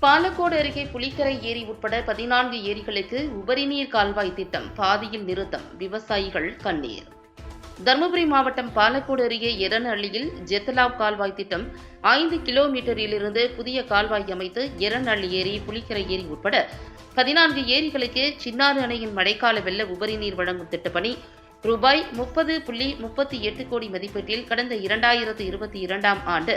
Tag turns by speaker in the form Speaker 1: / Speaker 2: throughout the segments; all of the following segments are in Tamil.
Speaker 1: பாலக்கோடு அருகே புலிக்கரை ஏரி உட்பட பதினான்கு ஏரிகளுக்கு உபரிநீர் கால்வாய் திட்டம் பாதியில் நிறுத்தம் விவசாயிகள் கண்ணீர். தருமபுரி மாவட்டம் பாலக்கோடு அருகே எரநள்ளியில் ஜெத்தலாவ் கால்வாய் திட்டம் ஐந்து கிலோமீட்டரிலிருந்து புதிய கால்வாய் அமைத்து எரநள்ளி ஏரி புலிக்கரை ஏரி உட்பட பதினான்கு ஏரிகளுக்கு சின்னாறு அணையின் மழைக்கால வெள்ள உபரிநீர் வழங்கும் திட்டப்பணி ரூபாய் முப்பது புள்ளி முப்பத்தி எட்டு கோடி மதிப்பீட்டில் கடந்த இரண்டாயிரத்து இருபத்தி இரண்டாம் ஆண்டு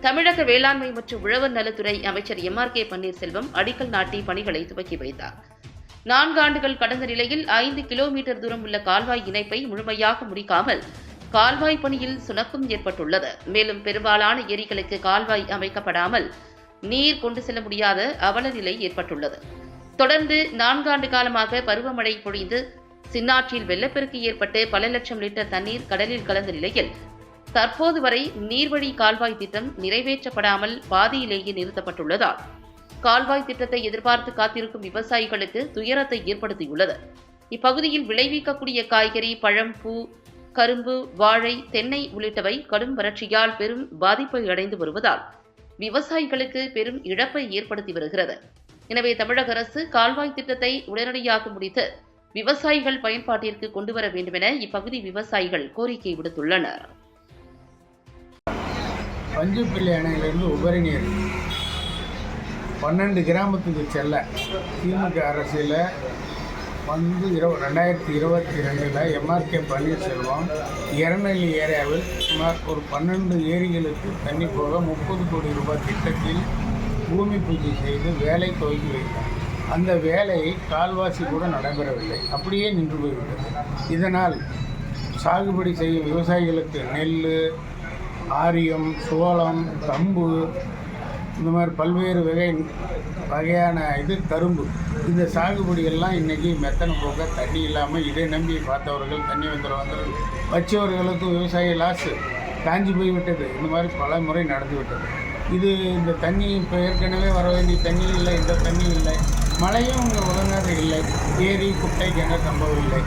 Speaker 1: தமிழக வேளாண்மை மற்றும் உழவர் நலத்துறை அமைச்சர் எம் ஆர் கே பன்னீர்செல்வம் அடிக்கல் நாட்டி பணிகளை துவக்கி வைத்தார். நான்கு ஆண்டுகள் கடந்த நிலையில் ஐந்து கிலோமீட்டர் தூரம் உள்ள கால்வாய் இணைப்பை முழுமையாக முடிக்காமல் கால்வாய் பணியில் சுணக்கம் ஏற்பட்டுள்ளது. மேலும் பெரும்பாலான ஏரிகளுக்கு கால்வாய் அமைக்கப்படாமல் நீர் கொண்டு செல்ல முடியாத அவல நிலை ஏற்பட்டுள்ளது. தொடர்ந்து நான்காண்டு காலமாக பருவமழை பொழிந்து சின்னாற்றில் வெள்ளப்பெருக்கு ஏற்பட்டு பல லட்சம் லிட்டர் தண்ணீர் கடலில் கலந்த நிலையில் தற்போது வரை நீர்வழி கால்வாய் திட்டம் நிறைவேற்றப்படாமல் பாதியிலேயே நிறுத்தப்பட்டுள்ளதால் கால்வாய் திட்டத்தை எதிர்பார்த்து காத்திருக்கும் விவசாயிகளுக்கு துயரத்தை ஏற்படுத்தியுள்ளது. இப்பகுதியில் விளைவிக்கக்கூடிய காய்கறி பழம் பூ கரும்பு வாழை தென்னை உள்ளிட்டவை கடும் வறட்சியால் பெரும் பாதிப்பை அடைந்து வருவதால் விவசாயிகளுக்கு பெரும் இழப்பை ஏற்படுத்தி வருகிறது. எனவே தமிழக அரசு கால்வாய் திட்டத்தை உடனடியாக முடித்து விவசாயிகள் பயன்பாட்டிற்கு கொண்டு வர வேண்டுமென இப்பகுதி விவசாயிகள் கோரிக்கை விடுத்துள்ளனர்.
Speaker 2: பஞ்சுப்பிள்ளை அணையிலிருந்து உபரி நீர். பன்னெண்டு கிராமத்துக்கு செல்ல. திமுக அரசில் வந்து இரவு ரெண்டாயிரத்தி இருபத்தி ரெண்டில் எம்ஆர்கே பன்னீர்செல்வம் எரநெல்லி ஏரியாவில் சுமார் ஒரு பன்னெண்டு ஏரிகளுக்கு தண்ணி போக முப்பது கோடி ரூபாய் திட்டத்தில் பூமி பூஜை செய்து வேலை துவக்கி வைத்தார். அந்த வேலை கால்வாசி கூட நடைபெறவில்லை. அப்படியே நின்று போய்விட்டது. இதனால் சாகுபடி செய்யும் விவசாயிகளுக்கு நெல் ஆரியம் சோளம் கம்பு இந்த மாதிரி பல்வேறு வகை வகையான இது கரும்பு. இந்த சாகுபடி எல்லாம் இன்றைக்கி மெத்தனை போக தண்ணி இல்லாமல் இதை நம்பி பார்த்தவர்கள் தண்ணி வந்துடும் வந்துடும் வச்சவர்களுக்கு விவசாய லாஸு காஞ்சி போய்விட்டது இந்த மாதிரி பல முறை நடந்துவிட்டது இது இந்த தண்ணி இப்போ ஏற்கனவே வர வேண்டிய தண்ணி இல்லை இந்த தண்ணி இல்லை மழையும் இங்கே ஒழுங்காக இல்லை ஏரி குட்டை கிணறு சம்பவம் இல்லை.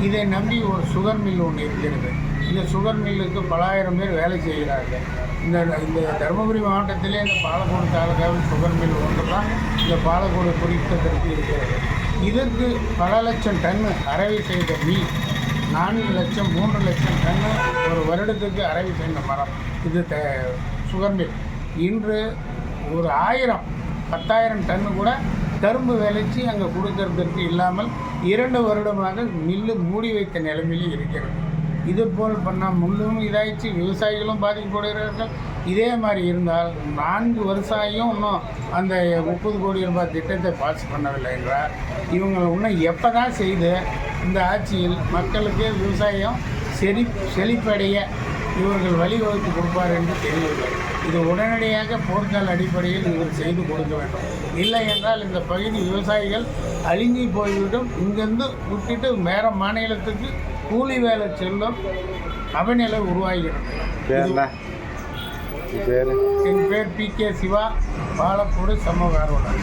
Speaker 2: இதை நம்பி ஒரு சுகர் மில் ஒன்று இருக்கிறது. இந்த சுகர் மில்லுக்கு பலாயிரம் பேர் வேலை செய்கிறார்கள். இந்த இந்த தருமபுரி மாவட்டத்திலே இந்த பாலக்கோடு தாலுகாவில் சுகர் மில் ஒன்று தான் இந்த பாலக்கோடு குறிப்பிட்டதற்கு இருக்கிறது. இதற்கு பல லட்சம் டன்னு அறவை செய்த மீன் நான்கு லட்சம் மூன்று லட்சம் டன்னு ஒரு வருடத்துக்கு அறவை செய்த மரம். இது த சுகர் மில் இன்று ஒரு ஆயிரம் பத்தாயிரம் டன்னு கூட கரும்பு விளைச்சி அங்கே கொடுக்கறதற்கு இல்லாமல் இரண்டு வருடமாக மில்லு மூடி வைத்த நிலைமையில் இருக்கிறது. இது போல் பண்ணால் முள்ளும் இதாயிடுச்சு விவசாயிகளும் பாதிக்கப்படுகிறார்கள். இதே மாதிரி இருந்தால் நான்கு வருஷம் இன்னும் அந்த முப்பது கோடி ரூபாய் திட்டத்தை பாஸ் பண்ணவில்லை என்றால் இவங்க இன்னும் எப்போ தான் செய்து இந்த ஆட்சியில் மக்களுக்கு விவசாயம் செறி செழிப்படைய இவர்கள் வழிவகுத்து கொடுப்பார் என்று தெரியவில்லை இது உடனடியாக போர்க்கால அடிப்படையில் இவர் செய்து கொடுக்க வேண்டும். இல்லை என்றால் இந்த பகுதி விவசாயிகள் அழிஞ்சி போய்விடும். இங்கிருந்து விட்டுட்டு வேறு மாநிலத்துக்கு கூலி வேலை செல்லும் அவநிலை உருவாகிறது என் பேர் பி கே சிவா பாலக்கோடு சமூக ஆர்வலர்